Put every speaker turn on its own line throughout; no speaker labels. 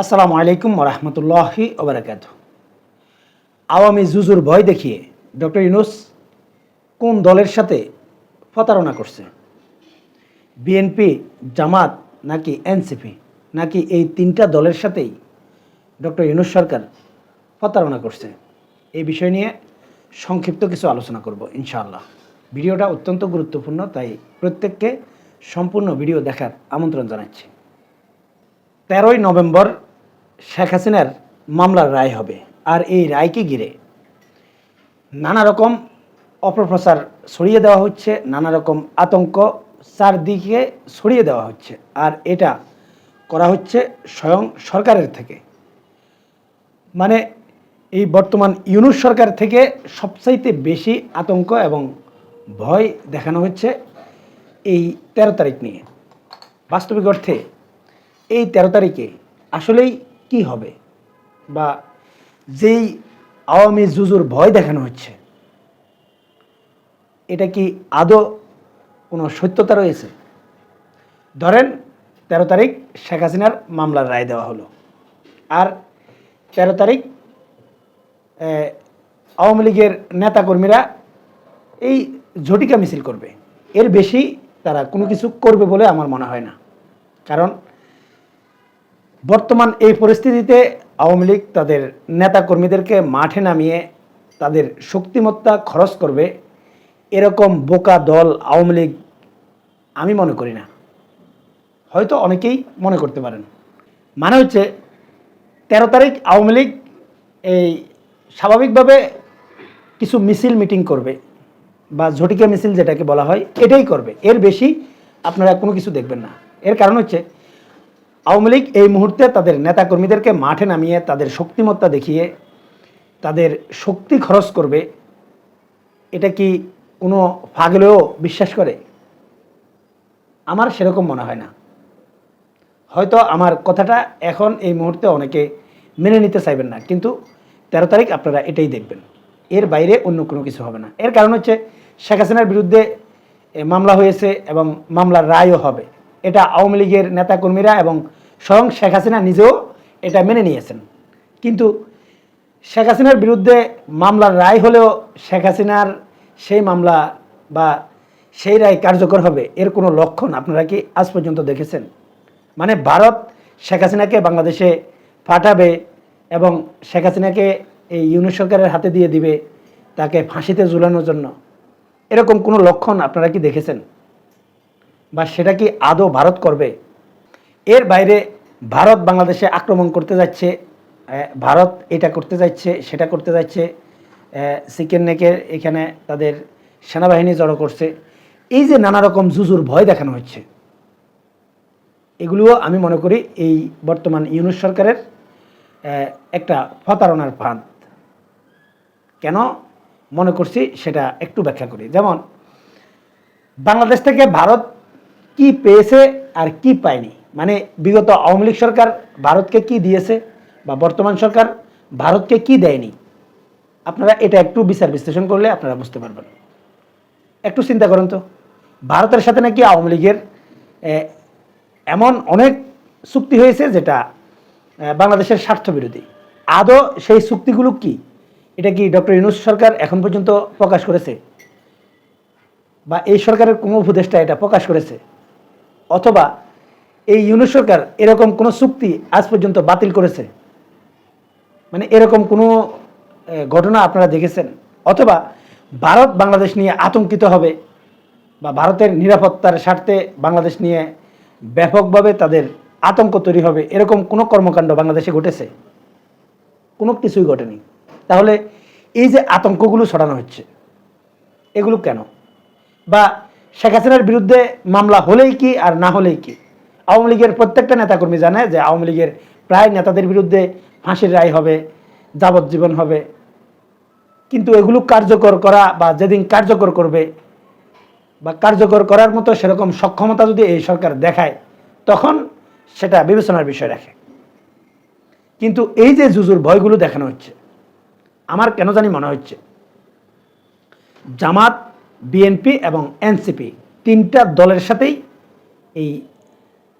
আসসালামু আলাইকুম রহমতুল্লাহি ওবরাকাত আওয়ামী জুজুর ভয় দেখিয়ে ডক্টর ইউনুস কোন দলের সাথে প্রতারণা করছে? বিএনপি, জামাত নাকি এনসিপি? নাকি এই তিনটা দলের সাথেই ডক্টর ইউনুস সরকার প্রতারণা করছে? এই বিষয় নিয়ে সংক্ষিপ্ত কিছু আলোচনা করব ইনশাআল্লাহ। ভিডিওটা অত্যন্ত গুরুত্বপূর্ণ, তাই প্রত্যেককে সম্পূর্ণ ভিডিও দেখার আমন্ত্রণ জানাচ্ছি। তেরোই নভেম্বর শেখ হাসিনার মামলার রায় হবে আর এই রায়কে ঘিরে নানা রকম অপপ্রচার ছড়িয়ে দেওয়া হচ্ছে, নানা রকম আতঙ্ক চারদিকে ছড়িয়ে দেওয়া হচ্ছে আর এটা করা হচ্ছে স্বয়ং সরকারের থেকে। মানে এই বর্তমান ইউনুস সরকার থেকে সবচাইতে বেশি আতঙ্ক এবং ভয় দেখানো হচ্ছে এই তেরো তারিখ নিয়ে। বাস্তবিক অর্থে এই তেরো তারিখে আসলেই কি হবে? বা যেই আওয়ামী জুজুর ভয় দেখানো হচ্ছে, এটা কি আদৌ কোনো সত্যতা রয়েছে? ধরেন, তেরো তারিখ শেখ হাসিনার মামলার রায় দেওয়া হলো। আর তেরো তারিখ আওয়ামী লীগের নেতাকর্মীরা এই ঝটিকা মিছিল করবে। এর বেশি তারা কোনো কিছু করবে বলে আমার মনে হয় না। কারণ বর্তমান এই পরিস্থিতিতে আওয়ামী লীগ তাদের নেতাকর্মীদেরকে মাঠে নামিয়ে তাদের শক্তিমত্তা খরচ করবে, এরকম বোকা দল আওয়ামী লীগ আমি মনে করি না। হয়তো অনেকেই মনে করতে পারেন। মানে হচ্ছে, তেরো তারিখ আওয়ামী লীগ এই স্বাভাবিকভাবে কিছু মিছিল মিটিং করবে বা ঝটিকা মিছিল যেটাকে বলা হয়, এটাই করবে। এর বেশি আপনারা কোনো কিছু দেখবেন না। এর কারণ হচ্ছে আওয়ামী লীগ এই মুহূর্তে তাদের নেতাকর্মীদেরকে মাঠে নামিয়ে তাদের শক্তিমত্তা দেখিয়ে তাদের শক্তি খরচ করবে, এটা কি কোনো ফাগলেও বিশ্বাস করে? আমার সেরকম মনে হয় না। হয়তো আমার কথাটা এখন এই মুহূর্তে অনেকে মেনে নিতে চাইবেন না, কিন্তু তেরো তারিখ আপনারা এটাই দেখবেন। এর বাইরে অন্য কোনো কিছু হবে না। এর কারণ হচ্ছে শেখ হাসিনার বিরুদ্ধে মামলা হয়েছে এবং মামলার রায়ও হবে। এটা আওয়ামী লীগের নেতাকর্মীরা এবং স্বয়ং শেখ হাসিনা নিজেও এটা মেনে নিয়েছেন। কিন্তু শেখ হাসিনার বিরুদ্ধে মামলার রায় হলেও শেখ হাসিনার সেই মামলা বা সেই রায় কার্যকর হবে এর কোনো লক্ষণ আপনারা কি আজ পর্যন্ত দেখেছেন? মানে ভারত শেখ হাসিনাকে বাংলাদেশে পাঠাবে এবং শেখ হাসিনাকে এই ইউনিট সরকারের হাতে দিয়ে দিবে, তাকে ফাঁসিতে ঝুলানোর জন্য, এরকম কোনো লক্ষণ আপনারা কি দেখেছেন? বা সেটা কি আদৌ ভারত করবে? এর বাইরে ভারত বাংলাদেশে আক্রমণ করতে যাচ্ছে ভারত এটা করতে যাচ্ছে, সেটা করতে যাচ্ছে চিকেন নেকের এখানে তাদের সেনাবাহিনী জড়ো করছে। এই যে নানা রকম জুজুর ভয় দেখানো হচ্ছে, এগুলোও আমি মনে করি এই বর্তমান ইউনুস সরকারের একটা প্রতারণার ফাঁদ। কেন? মনে করছি সেটা একটু ব্যাখ্যা করি। যেমন, বাংলাদেশ থেকে ভারত কি পেয়েছে আর কি পায়নি? মানে বিগত আওয়ামী লীগ সরকার ভারতকে কি দিয়েছে বা বর্তমান সরকার ভারতকে কি দেয়নি? আপনারা এটা একটু বিচার বিশ্লেষণ করলে আপনারা বুঝতে পারবেন। একটু চিন্তা করেন তো। ভারতের সাথে নাকি আওয়ামী লীগের এমন অনেক চুক্তি হয়েছে যেটা বাংলাদেশের স্বার্থ বিরোধী আদৌ সেই চুক্তিগুলো কি? এটা কি ডক্টর ইউনুস সরকার এখন পর্যন্ত প্রকাশ করেছে? বা এই সরকারের কোনো উপদেষ্টা এটা প্রকাশ করেছে? অথবা এই ইউনুস সরকার এরকম কোনো চুক্তি আজ পর্যন্ত বাতিল করেছে? মানে এরকম কোনো ঘটনা আপনারা দেখেছেন? অথবা ভারত বাংলাদেশ নিয়ে আতঙ্কিত হবে বা ভারতের নিরাপত্তার স্বার্থে বাংলাদেশ নিয়ে ব্যাপকভাবে তাদের আতঙ্ক তৈরি হবে, এরকম কোনো কর্মকাণ্ড বাংলাদেশে ঘটেছে? কোনো কিছুই ঘটেনি। তাহলে এই যে আতঙ্কগুলো ছড়ানো হচ্ছে, এগুলো কেন? বা শেখ হাসিনার বিরুদ্ধে মামলা হলেই কি আর না হলেই কি? আওয়ামী লীগের প্রত্যেকটা নেতাকর্মী জানে যে আওয়ামী লীগের প্রায় নেতাদের বিরুদ্ধে ফাঁসির রায় হবে, যাবজ্জীবন হবে। কিন্তু এগুলো কার্যকর করা বা যেদিন কার্যকর করবে বা কার্যকর করার মতো সেরকম সক্ষমতা যদি এই সরকার দেখায়, তখন সেটা বিবেচনার বিষয় রাখে। কিন্তু এই যে জুজুর ভয়গুলো দেখানো হচ্ছে, আমার কেন জানি মনে হচ্ছে, জামাত বিএনপি এবং এনসিপি তিনটা দলের সাথেই এই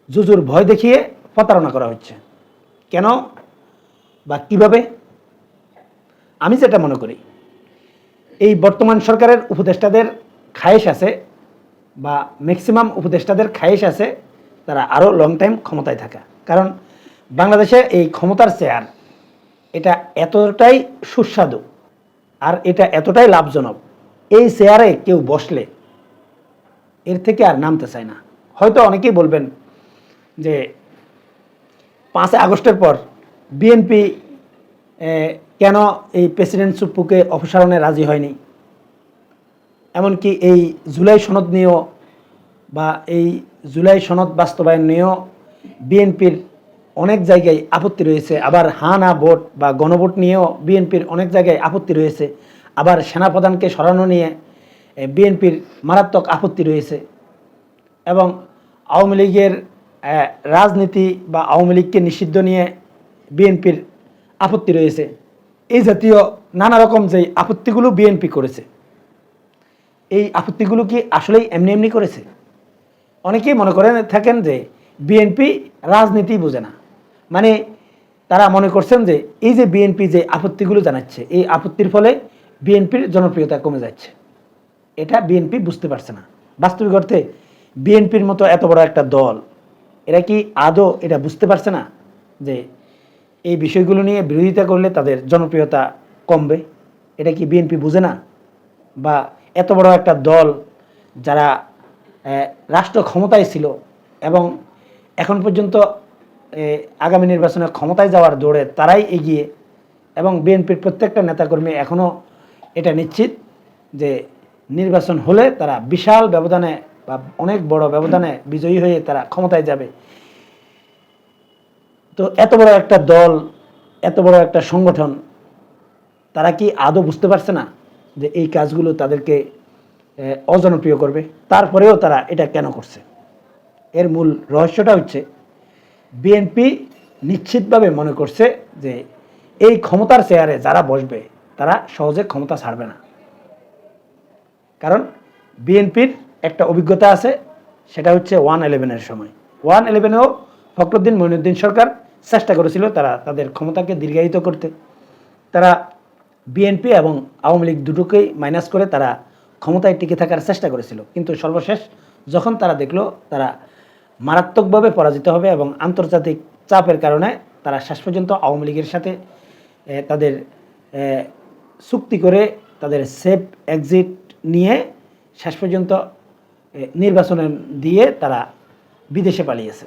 জুজুর ভয় দেখিয়ে প্রতারণা করা হচ্ছে। কেন বা কীভাবে? আমি যেটা মনে করি, এই বর্তমান সরকারের উপদেষ্টাদের খায়েশ আছে বা ম্যাক্সিমাম উপদেষ্টাদের খায়েশ আছে, তারা আরও লং টাইম ক্ষমতায় থাকা। কারণ বাংলাদেশে এই ক্ষমতার চেয়ার, এটা এতটাই সুস্বাদু আর এটা এতটাই লাভজনক এই চেয়ারে কেউ বসলে এর থেকে আর নামতে চায় না। হয়তো অনেকেই বলবেন যে পাঁচই আগস্টের পর বিএনপি কেন এই প্রেসিডেন্ট সুপ্পুকে অপসারণে রাজি হয়নি? এমনকি এই জুলাই সনদ নিয়েও বা এই জুলাই সনদ বাস্তবায়ন নিয়েও বিএনপির অনেক জায়গায় আপত্তি রয়েছে। আবার হা না ভোট বা গণভোট নিয়েও বিএনপির অনেক জায়গায় আপত্তি রয়েছে। আবার সেনাপ্রধানকে সরানো নিয়ে বিএনপির মারাত্মক আপত্তি রয়েছে। এবং আওয়ামী লীগের রাজনীতি বা আওয়ামী লীগকে নিষিদ্ধ নিয়ে বিএনপির আপত্তি রয়েছে। এই জাতীয় নানা রকম যে আপত্তিগুলো বিএনপি করেছে, এই আপত্তিগুলো কি আসলেই এমনি এমনি করেছে? অনেকেই মনে করেন থাকেন যে বিএনপি রাজনীতি বোঝে না। মানে তারা মনে করছেন যে এই যে বিএনপি যে আপত্তিগুলো জানাচ্ছে, এই আপত্তির ফলে বিএনপির জনপ্রিয়তা কমে যাচ্ছে। এটা বিএনপি বুঝতে পারছে না। বাস্তবিক অর্থে বিএনপির মতো এত বড় একটা দল, এরা কি আদৌ এটা বুঝতে পারছে না যে এই বিষয়গুলো নিয়ে বিরোধিতা করলে তাদের জনপ্রিয়তা কমবে? এটা কি বিএনপি বুঝে না? বা এত বড় একটা দল যারা রাষ্ট্র ক্ষমতায় ছিল এবং এখন পর্যন্ত আগামী নির্বাচনে ক্ষমতায় যাওয়ার দৌড়ে তারাই এগিয়ে এবং বিএনপির প্রত্যেকটা নেতাকর্মী এখনও এটা নিশ্চিত যে নির্বাচন হলে তারা বিশাল ব্যবধানে বা অনেক বড় ব্যবধানে বিজয়ী হয়ে তারা ক্ষমতায় যাবে। তো এত বড় একটা দল, এত বড় একটা সংগঠন, তারা কি আদৌ বুঝতে পারছে না যে এই কাজগুলো তাদেরকে অজনপ্রিয় করবে? তারপরেও তারা এটা কেন করছে? এর মূল রহস্যটা হচ্ছে, বিএনপি নিশ্চিতভাবে মনে করছে যে এই ক্ষমতার চেয়ারে যারা বসবে তারা সহজে ক্ষমতা ছাড়বে না। কারণ বিএনপির একটা অভিজ্ঞতা আছে, সেটা হচ্ছে ওয়ান ইলেভেনের সময়। ওয়ান ইলেভেনেও ফখরুদ্দিন মঈনুদ্দিন সরকার চেষ্টা করেছিল তারা তাদের ক্ষমতাকে দীর্ঘায়িত করতে। তারা বিএনপি এবং আওয়ামী লীগ দুটোকেই মাইনাস করে তারা ক্ষমতায় টিকে থাকার চেষ্টা করেছিল। কিন্তু সর্বশেষ যখন তারা দেখল, তারা মারাত্মকভাবে পরাজিত হবে এবং আন্তর্জাতিক চাপের কারণে তারা শেষ পর্যন্ত আওয়ামী লীগের সাথে তাদের চুক্তি করে তাদের সেফ এক্সিট নিয়ে শেষ পর্যন্ত নির্বাচনে দিয়ে তারা বিদেশে পালিয়েছে।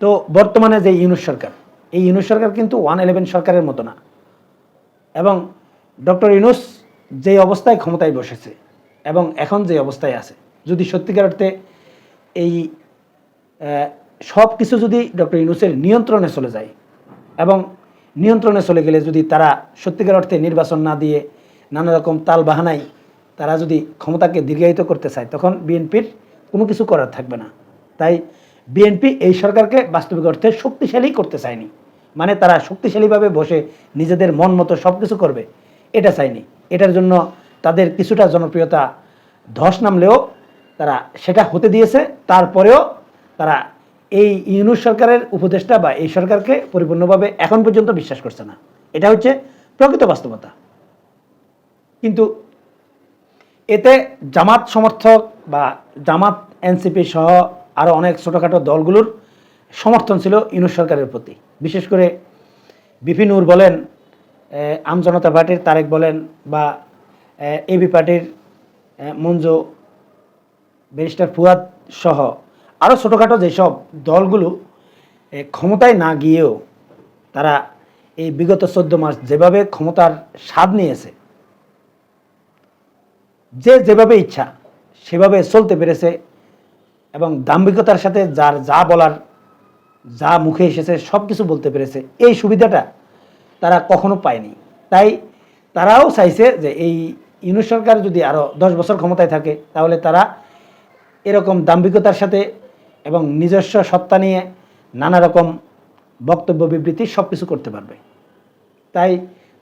তো বর্তমানে যে ইউনুস সরকার, এই ইউনুস সরকার কিন্তু ওয়ান ইলেভেন সরকারের মতো না। এবং ডক্টর ইউনুস যে অবস্থায় ক্ষমতায় বসেছে এবং এখন যে অবস্থায় আছে, যদি সত্যিকার অর্থে এই সব কিছু যদি ডক্টর ইউনুসের নিয়ন্ত্রণে চলে যায় এবং নিয়ন্ত্রণে চলে গেলে যদি তারা সত্যিকার অর্থে নির্বাচন না দিয়ে নানা রকম তাল বাহানায় তারা যদি ক্ষমতাকে দীর্ঘায়িত করতে চায়, তখন বিএনপির কোনো কিছু করার থাকবে না। তাই বিএনপি এই সরকারকে বাস্তবিক অর্থে শক্তিশালী করতে চায়নি। মানে তারা শক্তিশালীভাবে বসে নিজেদের মন মতো সব কিছু করবে, এটা চায়নি। এটার জন্য তাদের কিছুটা জনপ্রিয়তা ধস নামলেও তারা সেটা হতে দিয়েছে। তারপরেও তারা এই ইউনুস সরকারের উপদেষ্টা বা এই সরকারকে পরিপূর্ণভাবে এখন পর্যন্ত বিশ্বাস করছে না। এটা হচ্ছে প্রকৃত বাস্তবতা। কিন্তু এতে জামাত সমর্থক বা জামাত এনসিপি সহ আরও অনেক ছোটোখাটো দলগুলোর সমর্থন ছিল ইউনুস সরকারের প্রতি। বিশেষ করে বিপিন নূর বলেন আহ, আম জনতা পার্টির তারেক বলেন বা এবি পার্টির মঞ্জু ব্যারিস্টার ফুয়াদ সহ আরও ছোটোখাটো যেসব দলগুলো ক্ষমতায় না গিয়েও তারা এই বিগত চোদ্দ মাস যেভাবে ক্ষমতার স্বাদ নিয়েছে, যে যেভাবে ইচ্ছা সেভাবে চলতে পেরেছে এবং দাম্ভিকতার সাথে যার যা বলার, যা মুখে এসেছে সব কিছু বলতে পেরেছে, এই সুবিধাটা তারা কখনো পায়নি। তাই তারাও চাইছে যে এই ইউনুস সরকার যদি আরও দশ বছর ক্ষমতায় থাকে, তাহলে তারা এরকম দাম্ভিকতার সাথে এবং নিজস্ব সত্তা নিয়ে নানা রকম বক্তব্য, বিবৃতি সব কিছু করতে পারবে। তাই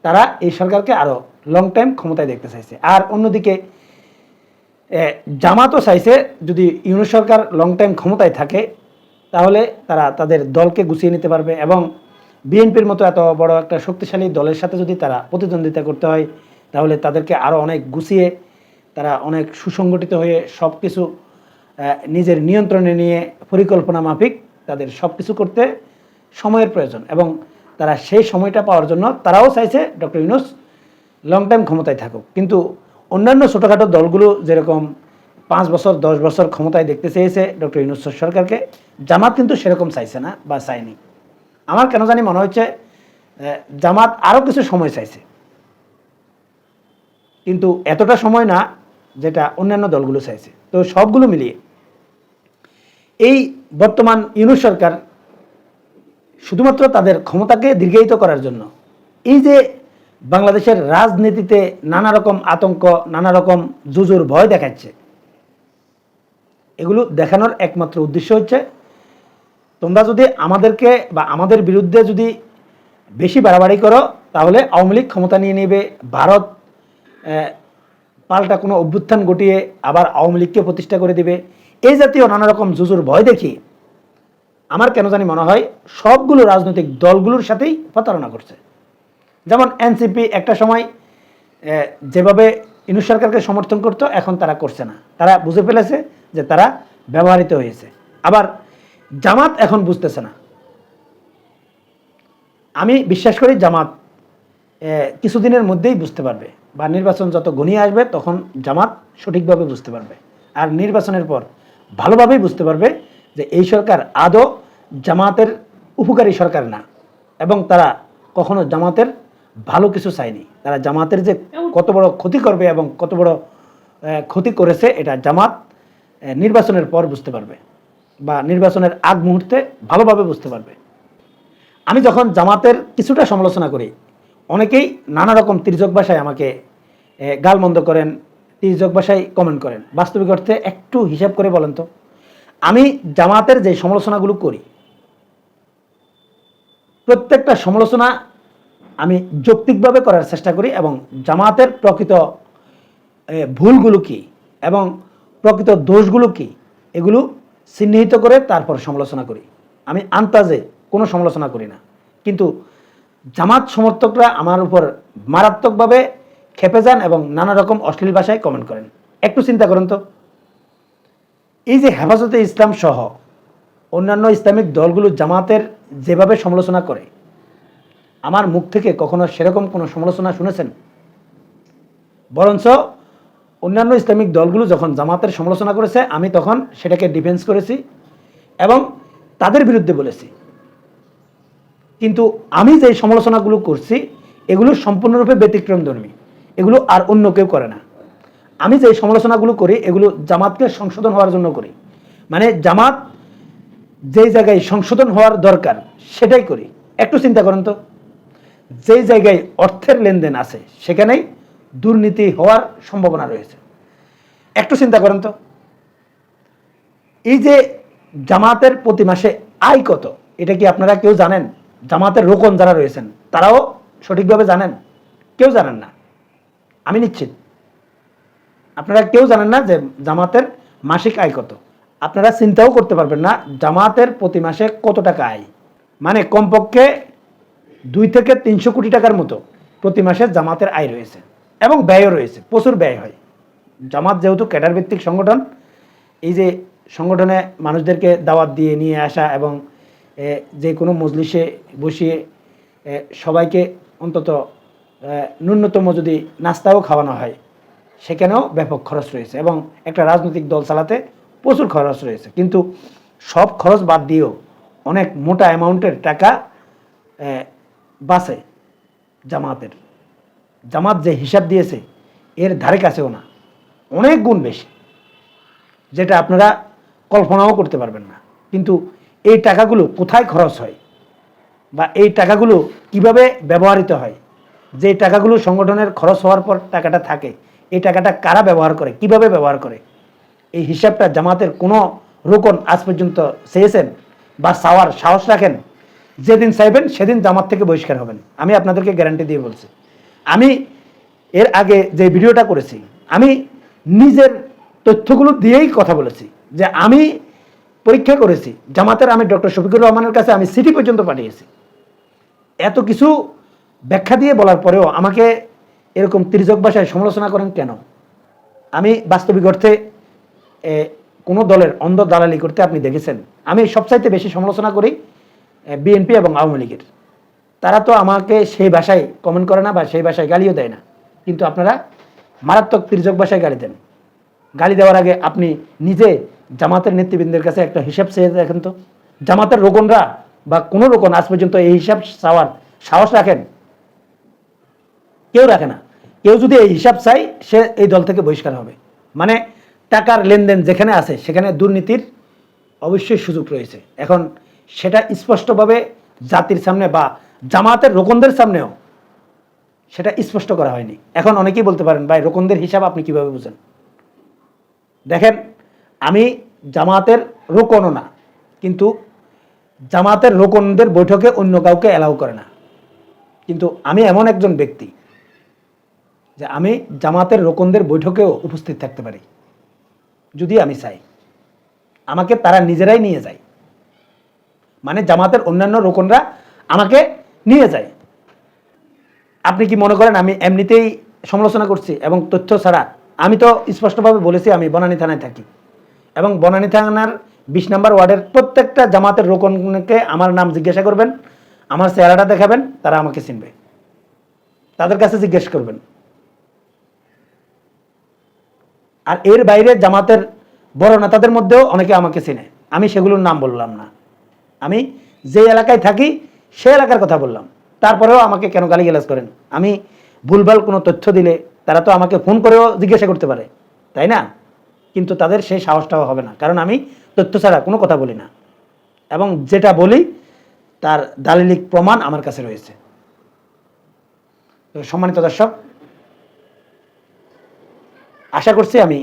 তারা এই সরকারকে আরও লং টাইম ক্ষমতায় দেখতে চাইছে। আর অন্যদিকে জামাতও চাইছে যদি ইউনুস সরকার লং টাইম ক্ষমতায় থাকে, তাহলে তারা তাদের দলকে গুছিয়ে নিতে পারবে এবং বিএনপির মতো এত বড় একটা শক্তিশালী দলের সাথে যদি তারা প্রতিদ্বন্দ্বিতা করতে হয়, তাহলে তাদেরকে আরও অনেক গুছিয়ে তারা অনেক সুসংগঠিত হয়ে সব কিছু নিজের নিয়ন্ত্রণে নিয়ে পরিকল্পনা মাফিক তাদের সব কিছু করতে সময়ের প্রয়োজন এবং তারা সেই সময়টা পাওয়ার জন্য তারাও চাইছে ডক্টর ইউনুস লং টাইম ক্ষমতায় থাকুক। কিন্তু অন্যান্য ছোটোখাটো দলগুলো যেরকম পাঁচ বছর, দশ বছর ক্ষমতায় দেখতে চেয়েছে ডক্টর ইউনুস সরকারকে, জামাত কিন্তু সেরকম চাইছে না বা চায়নি। আমার কেন জানি মনে হচ্ছে জামাত আরও কিছু সময় চাইছে। কিন্তু এতটা সময় না যেটা অন্যান্য দলগুলো চাইছে। তো সবগুলো মিলিয়ে এই বর্তমান ইউনুস সরকার শুধুমাত্র তাদের ক্ষমতাকে দীর্ঘায়িত করার জন্য। এই যে বাংলাদেশের রাজনীতিতে নানা রকম আতঙ্ক, নানা রকম জুজুর ভয় দেখাচ্ছে, এগুলো দেখানোর একমাত্র উদ্দেশ্য হচ্ছে, তোমরা যদি আমাদেরকে বা আমাদের বিরুদ্ধে যদি বেশি বাড়াবাড়ি করো, তাহলে আওয়ামী লীগ ক্ষমতা নিয়ে নেবে, ভারত পাল্টা কোনো অভ্যুত্থান ঘটিয়ে আবার আওয়ামী লীগকে প্রতিষ্ঠা করে দিবে। এই জাতীয় নানা রকম জুজুর ভয় দেখি আমার কেন জানি মনে হয় সবগুলো রাজনৈতিক দলগুলোর সাথেই প্রতারণা করছে। যেমন এনসিপি একটা সময় যেভাবে ইনু সরকারকে সমর্থন করতো, এখন তারা করছে না। তারা বুঝে ফেলেছে যে তারা ব্যবহৃত হয়েছে। আবার জামাত এখন বুঝতেছে না। আমি বিশ্বাস করি জামাত কিছুদিনের মধ্যেই বুঝতে পারবে বা নির্বাচন যত ঘনিয়ে আসবে তখন জামাত সঠিকভাবে বুঝতে পারবে। আর নির্বাচনের পর ভালোভাবেই বুঝতে পারবে যে এই সরকার আদৌ জামাতের উপকারী সরকার না এবং তারা কখনো জামাতের ভালো কিছু চায়নি। তারা জামাতের যে কত বড় ক্ষতি করবে এবং কত বড় ক্ষতি করেছে, এটা জামাত নির্বাচনের পর বুঝতে পারবে বা নির্বাচনের আগ মুহূর্তে ভালোভাবে বুঝতে পারবে। আমি যখন জামাতের কিছুটা সমালোচনা করি, অনেকেই নানা রকম তির্যক ভাষায় আমাকে গালমন্দ করেন তির্যক ভাষায় কমেন্ট করেন। বাস্তবিক অর্থে একটু হিসাব করে বলেন তো। আমি জামাতের যে সমালোচনাগুলো করি, প্রত্যেকটা সমালোচনা আমি যৌক্তিকভাবে করার চেষ্টা করি এবং জামাতের প্রকৃত ভুলগুলো কি এবং প্রকৃত দোষগুলো কি এগুলো চিহ্নিত করে তারপর সমালোচনা করি। আমি আন্তাজে কোনো সমালোচনা করি না। কিন্তু জামাত সমর্থকরা আমার উপর মারাত্মকভাবে খেপে যান এবং নানা রকম অশ্লীল ভাষায় কমেন্ট করেন। একটু চিন্তা করেন তো। এই যে হেফাজতে ইসলাম সহ অন্যান্য ইসলামিক দলগুলো জামাতের যেভাবে সমালোচনা করে, আমার মুখ থেকে কখনো সেরকম কোনো সমালোচনা শুনেছেন? বরঞ্চ অন্যান্য ইসলামিক দলগুলো যখন জামাতের সমালোচনা করেছে, আমি তখন সেটাকে ডিফেন্স করেছি এবং তাদের বিরুদ্ধে বলেছি। কিন্তু আমি যে সমালোচনাগুলো করছি, এগুলো সম্পূর্ণরূপে ব্যতিক্রমধর্মী। এগুলো আর অন্য কেউ করে না। আমি যে সমালোচনাগুলো করি, এগুলো জামাতকে সংশোধন হওয়ার জন্য করি। মানে জামাত যেই জায়গায় সংশোধন হওয়ার দরকার, সেটাই করি। একটু চিন্তা করেন তো। যেই জায়গায় অর্থের লেনদেন আছে, সেখানেই দুর্নীতি হওয়ার সম্ভাবনা রয়েছে। একটু চিন্তা করেন তো। এই যে জামাতের প্রতি মাসে আয় কত, এটা কি আপনারা কেউ জানেন? জামাতের রোকন যারা রয়েছেন, তারাও সঠিকভাবে জানেন? কেউ জানেন না। আমি নিশ্চিত। আপনারা কেউ জানেন না যে জামাতের মাসিক আয় কত। আপনারা চিন্তাও করতে পারবেন না জামাতের প্রতি মাসে কত টাকা আয়। মানে কমপক্ষে দুই থেকে তিনশো কোটি টাকার মতো প্রতি মাসে জামাতের আয় রয়েছে এবং ব্যয়ও রয়েছে, প্রচুর ব্যয় হয়। জামাত যেহেতু ক্যাডার ভিত্তিক সংগঠন, এই যে সংগঠনে মানুষদেরকে দাওয়াত দিয়ে নিয়ে আসা এবং যে কোনো মজলিসে বসিয়ে সবাইকে অন্তত ন্যূনতম যদি নাস্তাও খাওয়ানো হয়, সেখানেও ব্যাপক খরচ রয়েছে এবং একটা রাজনৈতিক দল চালাতে প্রচুর খরচ রয়েছে। কিন্তু সব খরচ বাদ দিয়েও অনেক মোটা অ্যামাউন্টের টাকা বাঁচে জামাতের। জামাত যে হিসাব দিয়েছে, এর ধারে কাছেও না, অনেক গুণ বেশি, যেটা আপনারা কল্পনাও করতে পারবেন না। কিন্তু এই টাকাগুলো কোথায় খরচ হয় বা এই টাকাগুলো কীভাবে ব্যবহৃত হয় যে টাকাগুলো সংগঠনের খরচ হওয়ার পর টাকাটা থাকে, এই টাকাটা কারা ব্যবহার করে, কীভাবে ব্যবহার করে? এই হিসাবটা জামাতের কোনো রোকন আজ পর্যন্ত চেয়েছেন বা চাওয়ার সাহস রাখেন, যেদিন চাইবেন সেদিন জামাত থেকে বহিষ্কার হবেন। আমি আপনাদেরকে গ্যারান্টি দিয়ে বলছি। আমি এর আগে যে ভিডিওটা করেছি, আমি নিজের তথ্যগুলো দিয়েই কথা বলেছি, যে আমি পরীক্ষা করেছি, জামাতের আমি ডক্টর শফিকুর রহমানের কাছে আমি সিটি পর্যন্ত পাঠিয়েছি। এত কিছু ব্যাখ্যা দিয়ে বলার পরেও আমাকে এরকম তির্যক ভাষায় সমালোচনা করেন কেন? আমি বাস্তবিক অর্থে কোনো দলের অন্ধ দালালি করতে আপনি দেখেছেন। আমি সবচাইতে বেশি সমালোচনা করি বিএনপি এবং আওয়ামী লীগের। তারা তো আমাকে সেই ভাষায় কমেন্ট করে না বা সেই ভাষায় গালিও দেয় না। কিন্তু আপনারা মারাত্মক তির্যক ভাষায় গালি দেন। গালি দেওয়ার আগে আপনি নিজে জামাতের নেতৃবৃন্দের কাছে একটা হিসাব চেয়ে দেখেন তো। জামাতের রোকনরা বা কোনো রোকন আজ পর্যন্ত এই হিসাব চাওয়ার সাহস রাখেন? কেউ রাখে না। কেউ যদি এই হিসাব চাই সে এই দল থেকে বহিষ্কার হবে। মানে টাকার লেনদেন যেখানে আছে, সেখানে দুর্নীতির অবশ্যই সুযোগ রয়েছে। এখন সেটা স্পষ্টভাবে জাতির সামনে বা জামাতের রোকনদের সামনেও সেটা স্পষ্ট করা হয়নি। এখন অনেকেই বলতে পারেন, ভাই, রোকনদের হিসাব আপনি কীভাবে বুঝেন? দেখেন, আমি জামাতের রোকনও না, কিন্তু জামাতের রোকনদের বৈঠকে অন্য কাউকে অ্যালাউ করে না। কিন্তু আমি এমন একজন ব্যক্তি যে আমি জামাতের রোকনদের বৈঠকেও উপস্থিত থাকতে পারি। যদি আমি চাই, আমাকে তারা নিজেরাই নিয়ে যায়। মানে জামাতের অন্যান্য রোকনরা আমাকে নিয়ে যায়। আপনি কি মনে করেন আমি এমনিতেই সমালোচনা করছি এবং তথ্য ছাড়া আমি তো স্পষ্টভাবে বলেছি আমি বনানী থানায় থাকি। এবং বনানী থানার বিশ নম্বর ওয়ার্ডের প্রত্যেকটা জামাতের রোকনকে আমার নাম জিজ্ঞাসা করবেন, আমার চেহারাটা দেখাবেন, তারা আমাকে চিনবে। তাদের কাছে জিজ্ঞেস করবেন। আর এর বাইরে জামাতের বড় নেতাদের মধ্যেও অনেকে আমাকে চেনে। আমি সেগুলোর নাম বললাম না। আমি যে এলাকায় থাকি সে এলাকার কথা বললাম। তারপরেও আমাকে কেন গালিগালাজ করেন? আমি ভুলভাল কোনো তথ্য দিলে তারা তো আমাকে ফোন করেও জিজ্ঞাসা করতে পারে, তাই না? কিন্তু তাদের সেই সাহসটাও হবে না। কারণ আমি তথ্য ছাড়া কোনো কথা বলি না। এবং যেটা বলি, তার দালিলিক প্রমাণ আমার কাছে রয়েছে। সম্মানিত দর্শক আশা করছি আমি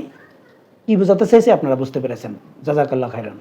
কি বোঝাতে চাইছি আপনারা বুঝতে পেরেছেন। জাজাকাল্লা খাইরান